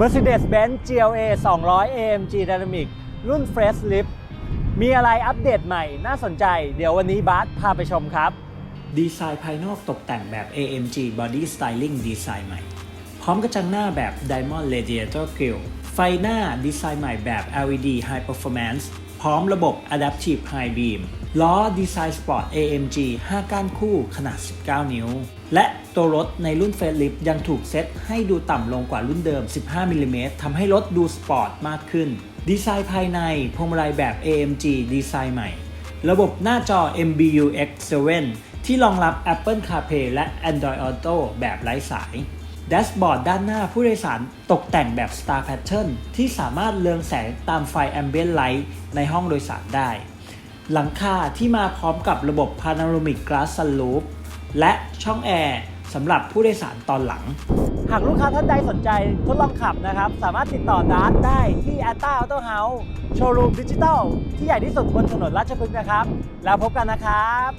Mercedes-Benz GLA 200 AMG Dynamic รุ่น Fresh Lift มีอะไรอัปเดตใหม่น่าสนใจ เดี๋ยววันนี้บาสพาไปชมครับ ดีไซน์ภายนอกตกแต่งแบบ AMG Body Styling ดีไซน์ใหม่ พร้อมกระจังหน้าแบบ Diamond Radiator Grille ไฟหน้าดีไซน์ใหม่แบบ LED High Performance พร้อมระบบ Adaptive High Beam ล้อดีไซน์สปอร์ต AMG 5 ก้านคู่ขนาด 19 นิ้ว และตัวรถในรุ่นเฟรลิฟยังถูกเซตให้ดูต่ำลงกว่ารุ่นเดิม 15มิลลิเมตรทำให้รถดูสปอร์ตมากขึ้น ดีไซน์ภายในพวงมาลัยแบบ AMG ดีไซน์ใหม่ ระบบหน้าจอ MBU X7 ที่รองรับ Apple CarPlay และ Android Auto แบบไร้สายแดชบอร์ดด้านหน้าผู้โดยสารตกแต่งแบบ Star Pattern ที่สามารถเลืองแสงตามไฟ Ambient Light ในห้องโดยสารได้ หลังคาที่มาพร้อมกับระบบ Panoramic Glass Sunroof และช่องแอร์สำหรับผู้โดยสารตอนหลัง หากลูกค้าท่านใดสนใจทดลองขับนะครับ สามารถติดต่อดาร์ตได้ที่ a t t a Auto House โชว์รูมดิจิตอลที่ใหญ่ที่สุดบนถนนราชพฤกษ์นะครับ แล้วพบกันนะครับ